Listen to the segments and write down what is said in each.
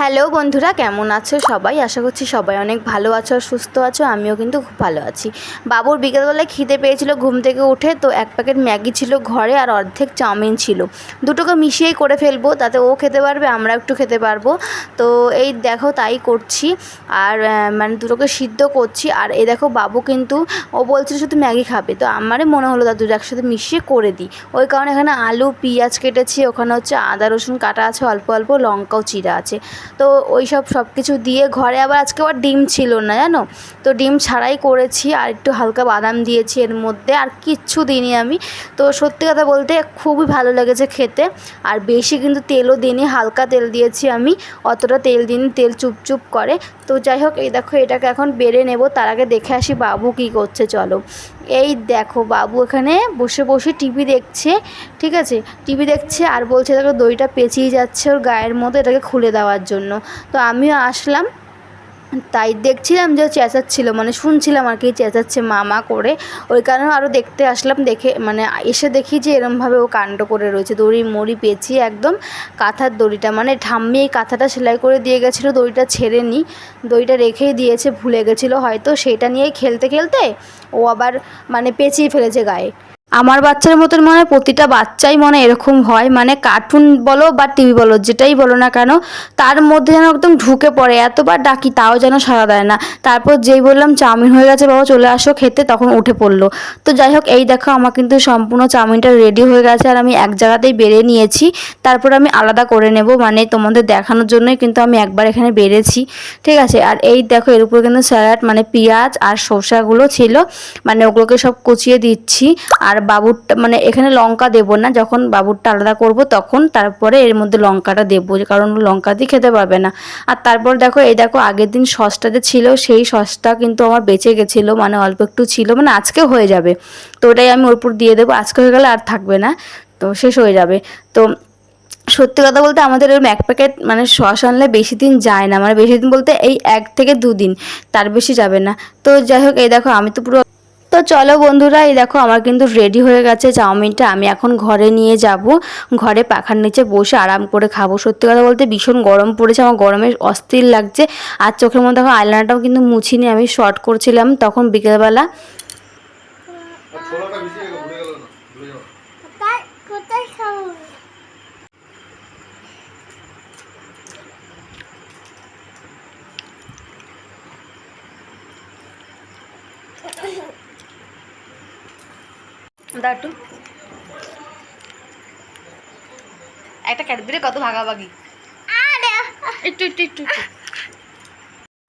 Hello বন্ধুরা, কেমন আছো সবাই? আশা করছি সবাই অনেক ভালো আছো আর সুস্থ আছো, আমিও কিন্তু খুব ভালো আছি। বাবুর বিকেলবেলায় খিদে পেয়েছিল ঘুম থেকে উঠে, তো এক প্যাকেট ম্যাগি ছিল ঘরে আর অর্ধেক চাউমিন ছিল। দুটোকে মিশিয়েই করে ফেলব, তাতে ও খেতে পারবে, আমরা একটু খেতে পারব। তো এই দেখো তাই করছি, আর মানে দুটোকে সিদ্ধ করছি, আর এই দেখো বাবু কিন্তু, ও বলছিল শুধু ম্যাগি খাবে, তো আমারই মনে হলো দাদু একসাথে মিশিয়ে করে দিই। ওই কারণে এখানে আলু, পেঁয়াজ কেটেছি, ওখানে হচ্ছে আদা, রসুন কাটা আছে, অল্প অল্প, লঙ্কাও চিরা আছে। তো ওই সব সব কিছু দিয়ে ঘরে আবার আজকে আবার ডিম ছিল না, জানো? তো ডিম ছাড়াই করেছি, আর একটু হালকা বাদাম দিয়েছি এর মধ্যে, আর কিচ্ছু দিইনি আমি। তো সত্যি কথা বলতে খুবই ভালো লেগেছে খেতে, আর বেশি কিন্তু তেলও দিইনি, হালকা তেল দিয়েছি আমি, অতটা তেল দিইনি, তেল চুপচুপ করে। তো যাই হোক, এই দেখো এটাকে এখন বেড়ে নেব, তার আগে দেখে আসি বাবু কী করছে, চলো। এই দেখো বাবু এখানে বসে বসে টিভি দেখছে, ঠিক আছে? টিভি দেখছে আর বলছে দেখো দইটা পেঁচিয়ে যাচ্ছে ওর গায়ের মতো এটাকে খুলে দেওয়ার জন্য। তো আমিও আসলাম তাই দেখছিলাম যে চেঁচাচ্ছিল মানে শুনছিলাম আর কি চেঁচাচ্ছে মা মা করে। ওই কারণে আরও দেখতে আসলাম, দেখে মানে এসে দেখি যে এরমভাবে ও কাণ্ড করে রয়েছে। দড়ি মড়ি পেঁচিয়ে একদম কাঁথার দড়িটা মানে ঠাম্মি এই কাঁথাটা সেলাই করে দিয়ে গেছিল, দড়িটা ছেড়ে নি দড়িটা রেখেই দিয়েছে, ভুলে গেছিল হয়তো। সেটা নিয়েই খেলতে খেলতে ও আবার মানে পেঁচিয়ে ফেলেছে গায়ে। আমার বাচ্চার মতন মনে প্রতিটা বাচ্চাই মনে এরকম হয়। মানে কার্টুন বলো বা টিভি বলো, যেটাই বলো না কেন, তার মধ্যে যেন একদম ঢুকে পড়ে। এতবার ডাকি, তাও যেন সাড়া দেয় না। তারপর যেই বললাম, চাউমিন হয়ে গেছে বাবা, চলে আসো খেতে, তখন উঠে পড়ল। তো যাই হোক, এই দেখো, আমার কিন্তু সম্পূর্ণ চাউমিনটা রেডি হয়ে গেছে আর আমি এক জায়গাতেই বেড়ে নিয়েছি। তারপর আমি আলাদা করে নেব মানে তোমাদের দেখানোর জন্যই কিন্তু আমি একবার এখানে বেড়েছি। ঠিক আছে? আর এই দেখো, এর উপরে কিন্তু স্যালাড মানে পেঁয়াজ আর শসাগুলো ছিল। মানে ওগুলোকে সব কুচিয়ে দিচ্ছি। আর বাবুরটা মানে এখানে লঙ্কা দেবো না, যখন বাবুরটা আলাদা করব তখন তারপরে এর মধ্যে লঙ্কাটা দেবো, কারণ লঙ্কা দিয়ে খেতে পারবে না। আর তারপর দেখো, এই দেখো আগের দিন সসটা যে ছিল, সেই সসটা কিন্তু আমার বেঁচে গেছিল মানে অল্প একটু ছিল মানে আজকে হয়ে যাবে। তো ওটাই আমি ওর উপর দিয়ে দেবো, আজকে হয়ে গেলে আর থাকবে না, তো শেষ হয়ে যাবে। তো সত্যি কথা বলতে আমাদের এরকম এক প্যাকেট মানে সস আনলে বেশি দিন যায় না মানে বেশি দিন বলতে এই এক থেকে দুদিন, তার বেশি যাবে না। তো যাই হোক, এই দেখো, আমি তো পুরো তো চলো বন্ধুরা এই দেখো আমার কিন্তু রেডি হয়ে গেছে চাউমিনটা। আমি এখন ঘরে নিয়ে যাব। ঘরে পাখার নিচে বসে আরাম করে খাব। সত্যি কথা বলতে ভীষণ গরম পড়েছে। আমার গরমে অস্থির লাগছে। আর চোখের মধ্যে এখন আইলাইনারটাও কিন্তু মুছিনি। আমি শর্ট করছিলাম তখন বিকেলবেলা। আর ছোলাটা দাও একটু ক্যাডবেরি কত ভাগাভাগি। একটু একটু একটু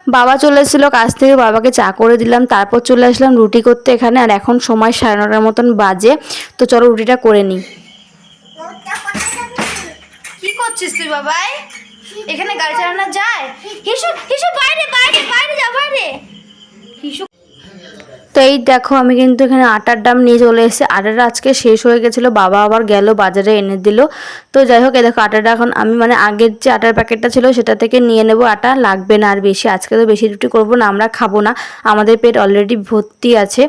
বাবা চলে এসেছিল কাছ থেকে বাবাকে চা করে দিলাম তারপর চলে আসলাম রুটি করতে এখানে আর এখন সময় সাড়ে নটার মতন বাজে তো চলো রুটিটা করে নিই। কি করছিস তুই বাবাই? এখানে গাড়ি চালানো যায়? হিসু হিসু বাইরে বাইরে বাইরে যা বাইরে। হিসু তো এই দেখো, আমি কিন্তু এখানে আটার ডাম নিয়ে চলে এসেছি। আটাটা আজকে শেষ হয়ে গেছিল, বাবা আবার গেল বাজারে এনে দিল। তো যাই হোক, এই দেখো, আটাটা এখন আমি মানে আগের যে আটার প্যাকেটটা ছিল, সেটা থেকে নিয়ে নেব। আটা লাগবে না আর বেশি, আজকে তো বেশি রুটি করব না, আমরা খাব না। আমাদের পেট অলরেডি ভর্তি আছে।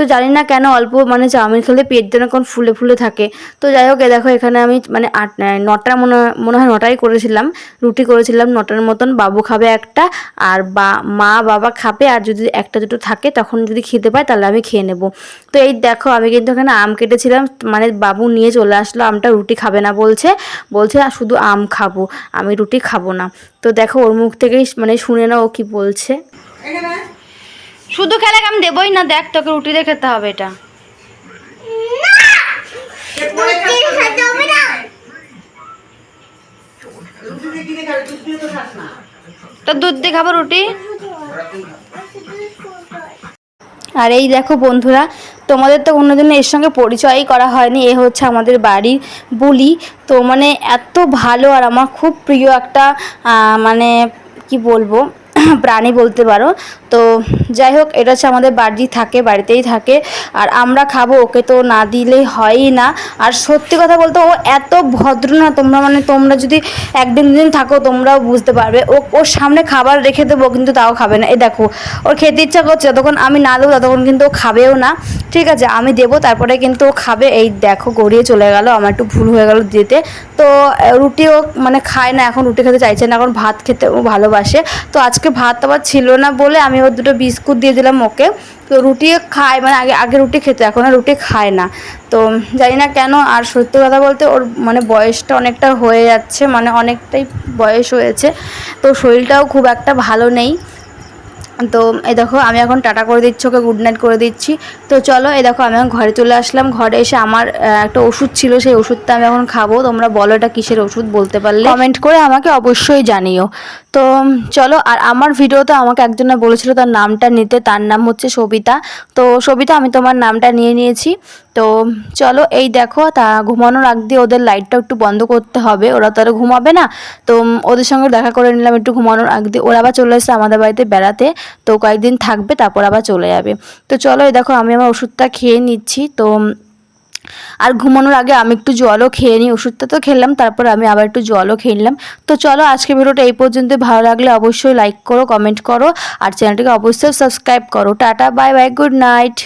তো জানি না কেন অল্প মানে চাউমিন খেলে পেট যেন কোন ফুলে ফুলে থাকে। তো যাই হোক, এ দেখো, এখানে আমি মানে আট নটা মনে মনে হয় নটাই করেছিলাম। রুটি করেছিলাম, নটার মতন। বাবু খাবে একটা, আর বা মা, বাবা খাবে, আর যদি একটা দুটো থাকে, তখন যদি খেতে পায়, তাহলে আমি খেয়ে নেব। তো এই দেখো, আমি কিন্তু এখানে আম কেটেছিলাম। মানে বাবু নিয়ে চলে আসলো, আমটা রুটি খাবে না বলছে। বলছে, "আর শুধু আম খাব, আমি রুটি খাব না। তো দেখো, ওর মুখ থেকেই মানে শুনে না ও কি বলছে। শুধু খেলে আমি দেবই না দেখ তোকে রুটি দিয়ে খেতে হবে এটা। রুটি খেতে হবে না। তো দুধ দিয়ে খাব রুটি? আর এই দেখো বন্ধুরা তোমাদের তো কোনোদিন এর সঙ্গে পরিচয়ই করা হয়নি এ হচ্ছে আমাদের বাড়ির বুলি। তো মানে এত ভালো আর আমার খুব প্রিয় একটা মানে কি বলব প্রাণী বলতে পারো। তো যাই হোক, এটা হচ্ছে আমাদের বাড়ি থাকে, বাড়িতেই থাকে। আর আমরা খাব, ওকে তো না দিলেই হয়ই না। আর সত্যি কথা বলতে, ও এত ভদ্র না, তোমরা মানে তোমরা যদি একদিন দিন থাকো, তোমরাও বুঝতে পারবে। ও, ওর সামনে খাবার রেখে দেবো কিন্তু তাও খাবে না। এই দেখো, ওর খেতে ইচ্ছা করছে, যতক্ষণ আমি না দেবো, ততক্ষণ কিন্তু ও খাবেও না। ঠিক আছে, আমি দেবো, তারপরে কিন্তু ও খাবে। এই দেখো, গড়িয়ে চলে গেল, আমার একটু ভুল হয়ে গেল দিতে। তো রুটিও মানে খায় না, এখন রুটি খেতে চাইছে না এখন ভাত খেতে ও ভালোবাসে। তো আজকে ভাত আবার ছিল না বলে আমি ওর দুটো বিস্কুট দিয়ে দিলাম ওকে। তো রুটি খায় মানে আগে আগে রুটি খেতে, এখন আর রুটি খায় না। তো জানি না কেন, আর সত্যি কথা বলতে ওর মানে বয়সটা অনেকটা হয়ে যাচ্ছে মানে অনেকটাই বয়স হয়েছে। তো শরীরটাও খুব একটা ভালো নেই। তো এ দেখো, আমি এখন টাটা করে দিচ্ছি, ওকে গুড নাইট করে দিচ্ছি। তো চলো এ দেখো, আমি এখন ঘরে চলে আসলাম। ঘরে এসে আমার একটা ওষুধ ছিল, সেই ওষুধটা আমি এখন খাব। তোমরা বলো, এটা কিসের ওষুধ বলতে পারলে? কমেন্ট করে আমাকে অবশ্যই জানিও। তো চলো, আর আমার ভিডিও তো আমাকে একজনে বলেছিল তার নামটা নিতে, তার নাম হচ্ছে সবিতা। তো সবিতা, আমি তোমার নামটা নিয়ে নিয়েছি। তো চলো এই দেখো, তা ঘুমানোর আগ দিয়ে ওদের লাইটটা একটু বন্ধ করতে হবে। ওরা তো আর ঘুমাবে না। তো ওদের সঙ্গে দেখা করে নিলাম একটু ঘুমানোর আগ দিয়ে। ওরা আবার চলে এসেছে আমাদের বাড়িতে বেড়াতে। তো কয়েকদিন থাকবে, তারপর আবার চলে যাবে। তো চলো এই দেখো, আমি আমার ওষুধটা খেয়ে নিচ্ছি। তো আর ঘুমানোর আগে আমি একটু জলও খেয়ে নিই। ওষুধটা তো খেলাম, তারপর আমি আবার একটু জলও খেয়ে নিলাম। তো চলো আজকে ভিডিওটা এই পর্যন্ত ভালো লাগলে অবশ্যই লাইক করো কমেন্ট করো। আর চ্যানেলটিকে অবশ্যই সাবস্ক্রাইব করো। Tata bye bye good night